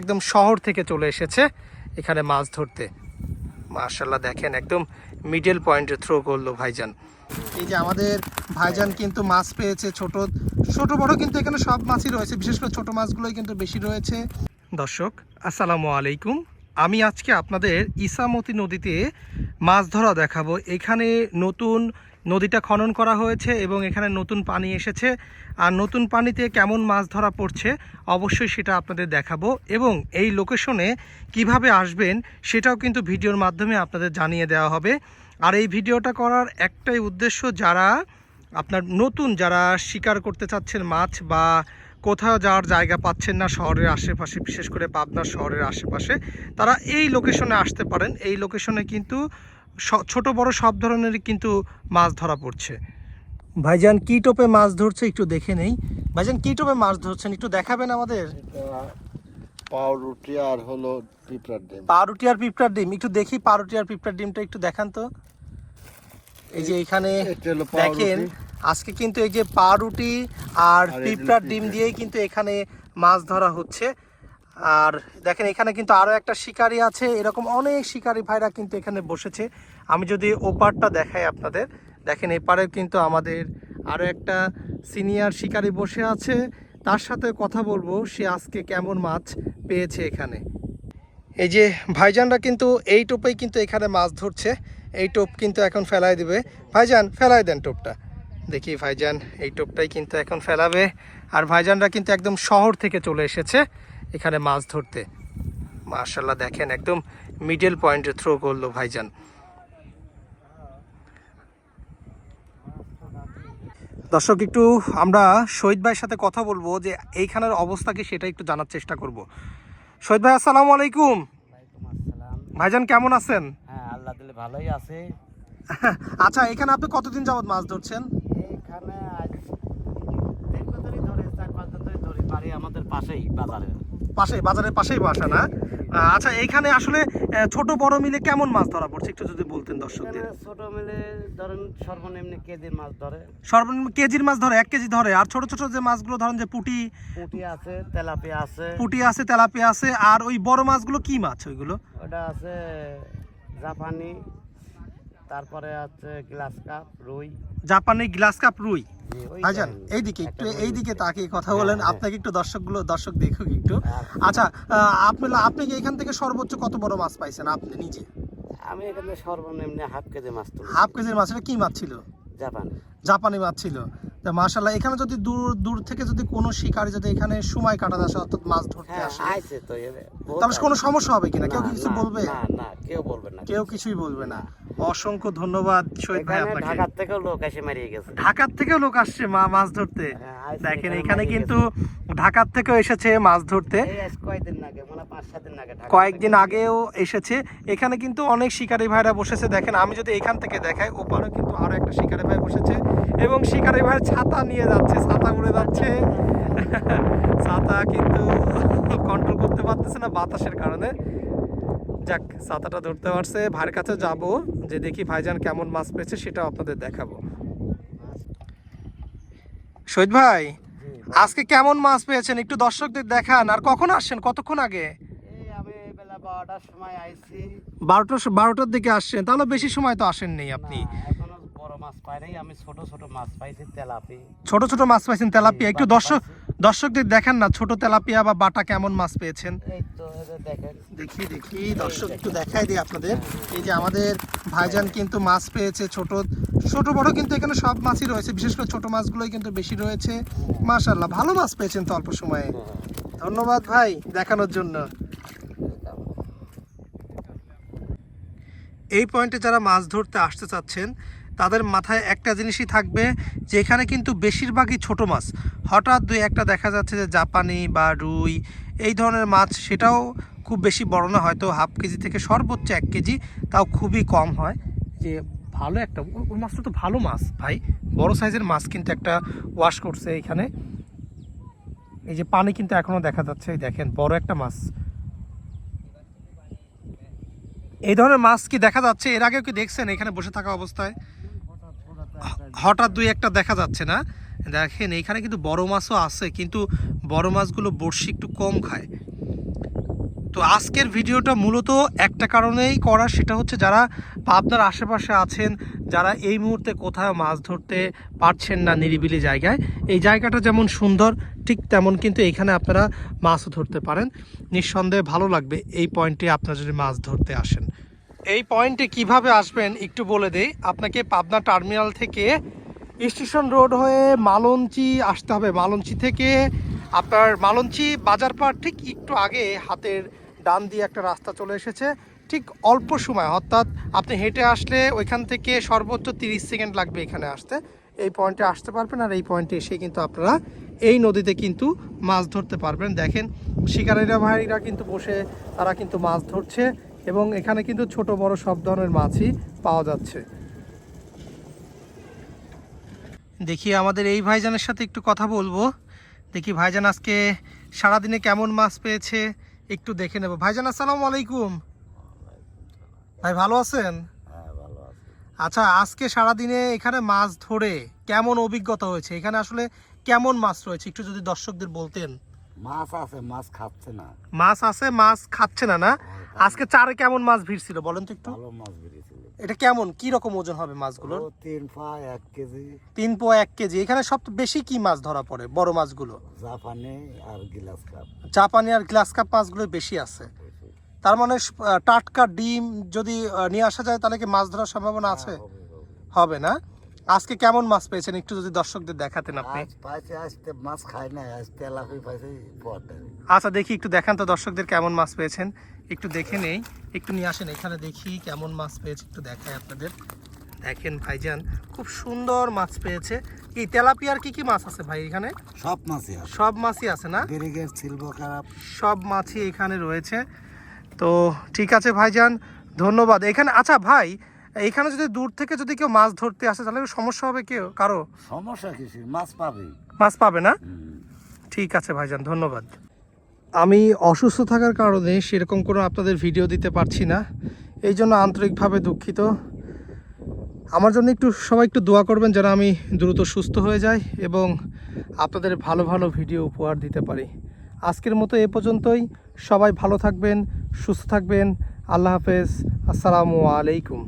একদম শহর থেকে চলে এসেছে এখানে মাছ ধরতে। মার্শাল্লাহ দেখেন, একদম মিডল পয়েন্টে থ্রো করল ভাইজান। এই যে আমাদের ভাইজান কিন্তু মাছ পেয়েছে ছোট ছোট বড় কিন্তু এখানে সব মাছই রয়েছে, বিশেষ করে ছোট মাছগুলোই কিন্তু বেশি রয়েছে। দর্শক, আসসালামু আলাইকুম। আমি আজকে আপনাদের ইসামতি নদীতে মাছ ধরা দেখাবো। এখানে নতুন নদীটা খনন করা হয়েছে এবং এখানে নতুন পানি এসেছে। আর নতুন পানিতে কেমন মাছ ধরা পড়ছে অবশ্যই সেটা আপনাদের দেখাবো এবং এই লোকেশনে কীভাবে আসবেন সেটাও কিন্তু ভিডিওর মাধ্যমে আপনাদের জানিয়ে দেওয়া হবে। আর এই ভিডিওটা করার একটাই উদ্দেশ্য, যারা আপনার নতুন, যারা শিকার করতে চাচ্ছেন মাছ বা কোথাও যাওয়ার জায়গা পাচ্ছেন না শহরের আশেপাশে বিশেষ করে পাবনা শহরের আশেপাশে তারা এই লোকেশনে আসতে পারেন। এই লোকেশনে কিন্তু ছোট বড় সব ধরনেরই কিন্তু মাছ ধরা পড়ছে। ভাইজান কি টোপে মাছ ধরছে একটু দেখে নেই। ভাইজান কি টোপে মাছ ধরছেন? একটু দেখাবেন আমাদের। পাউরুটি আর হলো পিঁপড়ার ডিম। পাউরুটি আর পিঁপড়ার ডিম। একটু দেখি পাউরুটি আর পিঁপড়ার ডিমটা একটু দেখান তো। এই যে এখানে দেখেন আজকে কিন্তু এই যে পাউরুটি আর পিঁপড়ার ডিম দিয়েই কিন্তু এখানে মাছ ধরা হচ্ছে। আর দেখেন এখানে কিন্তু আরও একটা শিকারি আছে। এরকম অনেক শিকারি ভাইরা কিন্তু এখানে বসেছে। আমি যদি ওপারটা দেখাই আপনাদের। দেখেন এপারে কিন্তু আমাদের আরও একটা সিনিয়র শিকারি বসে আছে। তার সাথে কথা বলব সে আজকে কেমন মাছ পেয়েছে এখানে। এই যে ভাইজানরা কিন্তু এই টোপেই কিন্তু এখানে মাছ ধরছে। এই টোপ কিন্তু এখন ফেলাই দিবে। ভাইজান ফেলাই দেন টোপটা। দেখি ভাইজান এই টোপটাই কিন্তু এখন ফেলাবে। আর ভাইজানরা কিন্তু একদম শহর থেকে চলে এসেছে এখানে মাছ ধরতে। মার্শাল্লাহ দেখেন একদম মিডল পয়েন্টে থ্রো করল ভাইজান। দর্শক একটু আমরা শহীদ ভাইয়ের সাথে কথা বলব যে এইখানের অবস্থা কি সেটা একটু জানার চেষ্টা করব। শহীদ ভাই আসসালামু আলাইকুম। ভাইজান কেমন আছেন? হ্যাঁ আল্লাহ দিলে ভালোই আছে। আচ্ছা এখানে আপনি কতদিন যাবত মাছ ধরছেন? এইখানে আজ দীর্ঘ ধরে ধরে চার পাঁচ দিন ধরে ধরে বাড়ি আমাদের পাশেই বাজারে। পাশে বাজারের পাশেই বাসা না? আচ্ছা এইখানে আসলে ছোট বড় মিলে কেমন মাছ ধরা পড়ছে? একটু যদি বলতেন দর্শকদের। ছোট মিলে ধরেন সর্বনিম্ন কেজির মাছ ধরে। সর্বনিম্ন কেজির মাছ ধরে এক কেজি ধরে। আর ছোট ছোট যে মাছগুলো ধরেন যে পুটি পুঁটি আছে তেলাপিয়া আছে। পুটি আছে তেলাপিয়া আছে। আর ওই বড় মাছগুলো কি মাছ ওইগুলো? ওটা আছে জাপানি তারপরে আছে গ্লাস কাপ রুই। জাপানি গ্লাস কাপ রুই। ভাইজান এইদিকে একটু এইদিকে তাকিয়ে কথা হ্যাঁ, বলেন। হ্যাঁ। আপনাকে একটু দর্শকগুলো দর্শক দেখুক একটু। আচ্ছা। আচ্ছা আপনি আপনি কি এখান থেকে সর্বোচ্চ কত বড় মাছ পাইছেন আপনি নিজে? আমি এখানে সর্বনিম্ন হাফ কেজি মাছ তুলি। হাফ কেজির মাছ কি মাছ ছিল? জাপানি। জাপানি মাছ ছিল। তা মাশাল্লাহ এখানে যদি দূর দূর থেকে যদি কোনো শিকারী যদি এখানে সময় কাটাতে আসে অর্থাৎ মাছ ধরতে হ্যাঁ আসে আইছে তো তাহলে কোনো সমস্যা হবে কিনা? কেউ কিছু বলবে? না না কেউ বলবে না। কেউ কিছুই বলবে না। অসংখ্য ধন্যবাদ শহীদ ভাই আপনাকে। ঢাকার থেকেও লোক এসে মারিয়ে গেছে। ঢাকার থেকেও লোক আসছে মা মাছ ধরতে। হ্যাঁ, দেখেন এখানে কিন্তু ঢাকার থেকেও এসেছে মাছ ধরতে। এই আগে? মানে পাঁচ সাত দিন আগে কয়েকদিন আগেও এসেছে। এখানে কিন্তু অনেক শিকারী ভাইরা বসেছে। দেখেন আমি যদি এখান থেকে দেখাই ওপারে কিন্তু আরও একটা শিকারী ভাই বসেছে। এবং শিকারী ভাই ছাতা নিয়ে যাচ্ছে ছাতা উড়ে যাচ্ছে। ছাতা কিন্তু কন্ট্রোল করতে পারতেছে না বাতাসের কারণে। যাক ছাতাটা ধরতে পারছে। ভাইয়ের কাছে যাব যে দেখি ভাইজান কেমন মাছ পেয়েছে সেটাও আপনাদের দেখাবো। শহীদ ভাই আজকে কেমন মাছ পেয়েছেন? একটু দর্শকদের দেখান। আর কখন আসছেন? কতক্ষণ আগে? বারোটার সময় আইছি। বারোটা বারোটার দিকে আসছেন। তাহলে বেশি সময় তো আসেননি আপনি। মাছ পাই নাই আমি ছোট ছোট মাছ পাইছি তেলাপি। ছোট ছোট মাছ পাইছেন তেলাপিয়া? একটু দর্শক দর্শকদের দেখেন না ছোট তেলাপিয়া বা বাটা কেমন মাছ পেয়েছেন? দেখি দেখি দর্শক একটু দেখাই দিই আপনাদের। এই যে আমাদের ভাইজান কিন্তু মাছ পেয়েছে ছোট ছোট বড় কিন্তু এখানে সব মাছই রয়েছে বিশেষ করে ছোট মাছগুলোই কিন্তু বেশি রয়েছে। মাশাল্লাহ ভালো মাছ পেয়েছেন তো অল্প সময়ে। ধন্যবাদ ভাই দেখানোর জন্য। এই পয়েন্টে যারা মাছ ধরতে আসতে চাচ্ছেন তাদের মাথায় একটা জিনিসই থাকবে যে এখানে কিন্তু বেশিরভাগই ছোট মাছ। হঠাৎ দুই একটা দেখা যাচ্ছে যে জাপানি বা রুই, এই ধরনের মাছ সেটাও খুব বেশি বড় না, হয়তো হাফ কেজি থেকে সর্বোচ্চ এক কেজি, তাও খুবই কম হয়। যে ভালো একটা ওই মাছটা তো ভালো মাছ ভাই, বড় সাইজের মাছ কিন্তু একটা ওয়াশ করছে এখানে। এই যে পানি কিন্তু এখনও দেখা যাচ্ছে দেখেন বড় একটা মাছ। এই ধরনের মাছ কি দেখা যাচ্ছে? এর আগেও কি দেখছেন এখানে বসে থাকা অবস্থায়? হঠাৎ দুই একটা দেখা যাচ্ছে না। দেখেন, এখানে কিন্তু বড় মাছও আছে, কিন্তু বড় মাছগুলো বড়শি একটু কম খায়। তো আজকের ভিডিওটা মূলত একটা কারণেই করা, সেটা হচ্ছে যারা পাবনার আশেপাশে আছেন, যারা এই মুহূর্তে কোথাও মাছ ধরতে পারছেন না নিরিবিলি জায়গায়, এই জায়গাটা যেমন সুন্দর, ঠিক তেমন কিন্তু এখানে আপনারা মাছও ধরতে পারেন। নিঃসন্দেহে ভালো লাগবে এই পয়েন্টে আপনারা যদি মাছ ধরতে আসেন। এই পয়েন্টে কীভাবে আসবেন একটু বলে দেই। আপনাকে পাবনা টার্মিনাল থেকে স্টেশন রোড হয়ে মালঞ্চি আসতে হবে। মালঞ্চি থেকে আপনার মালঞ্চি বাজার পার ঠিক একটু আগে হাতের ডান দিয়ে একটা রাস্তা চলে এসেছে। ঠিক অল্প সময়, অর্থাৎ আপনি হেঁটে আসলে ওইখান থেকে সর্বোচ্চ তিরিশ সেকেন্ড লাগবে এখানে আসতে। এই পয়েন্টে আসতে পারবেন আর এই পয়েন্টে এসে কিন্তু আপনারা এই নদীতে কিন্তু মাছ ধরতে পারবেন। দেখেন শিকারীরা, ভাইরা কিন্তু বসে তারা কিন্তু মাছ ধরছে। এবং এখানে কিন্তু ছোট বড় সব ধরনের মাছই পাওয়া যাচ্ছে। দেখি আমাদের এই ভাইজানের সাথে একটু কথা বলব। দেখি ভাইজান আজকে সারাদিনে কেমন মাছ পেয়েছে একটু দেখে নেব। ভাইজান আসসালামু আলাইকুম। ভাই ভালো আছেন? হ্যাঁ ভালো আছে। আচ্ছা আজকে সারাদিনে এখানে মাছ ধরে কেমন অভিজ্ঞতা হয়েছে? এখানে আসলে কেমন মাছ রয়েছে? একটু যদি দর্শকদের বলতেন। মাছ আছে মাছ খাচ্ছে না। মাছ আছে মাছ খাচ্ছে না না? আজকে চারে কেমন মাছ ভিড়ছিল বলেন তো একটু? ভালো মাছ বেরিয়েছিল এটা কেমন? কি রকম ওজন হবে মাছগুলোর? তিন পা এক কেজি। তিন পো এক কেজি। এখানে সব বেশি কি মাছ ধরা পড়ে বড় মাছগুলো? জাপানি আর গিলাস কাপ। জাপানি আর গ্লাস কাপ মাছগুলো বেশি আছে। তার মানে টাটকা ডিম যদি নিয়ে আসা যায় তাহলে কি মাছ ধরার সম্ভাবনা আছে? হবে, হবে। হবে না? আজকে কেমন মাছ পেয়েছেন? একটু যদি দর্শকদের দেখাতেন আপনি। পাইছে আজকে মাছ খাই না আজ তেলাপি পাইছে আচ্ছা দেখি একটু দেখান তো দর্শকদের কেমন মাছ পেয়েছেন। একটু দেখে নেই একটু নিয়ে আসেন এখানে দেখি কেমন মাছ পেয়েছে একটু দেখাই আপনাদের। দেখেন ভাইজান খুব সুন্দর মাছ পেয়েছে। এই তেলাপিয়ার কি কি মাছ আছে ভাই এখানে? সব মাছই আছে। সব মাছই আছে না? গেরিগের সব মাছই এখানে রয়েছে। তো ঠিক আছে ভাইজান ধন্যবাদ। এখানে আচ্ছা ভাই এখানে যদি দূর থেকে যদি কেউ মাছ ধরতে আসে তাহলে সমস্যা হবে কেউ? কারও? সমস্যা কিছু মাছ পাবে। মাছ পাবে না? ঠিক আছে ভাইজান ধন্যবাদ। আমি অসুস্থ থাকার কারণে সেরকম কোনো আপনাদের ভিডিও দিতে পারছি না। এই জন্য আন্তরিকভাবে দুঃখিত। আমার জন্য একটু সবাই একটু দোয়া করবেন যেন আমি দ্রুত সুস্থ হয়ে যাই এবং আপনাদের ভালো ভালো ভিডিও উপহার দিতে পারি। আজকের মতো এ পর্যন্তই। সবাই ভালো থাকবেন সুস্থ থাকবেন। আল্লাহ হাফেজ। আসসালামু আলাইকুম।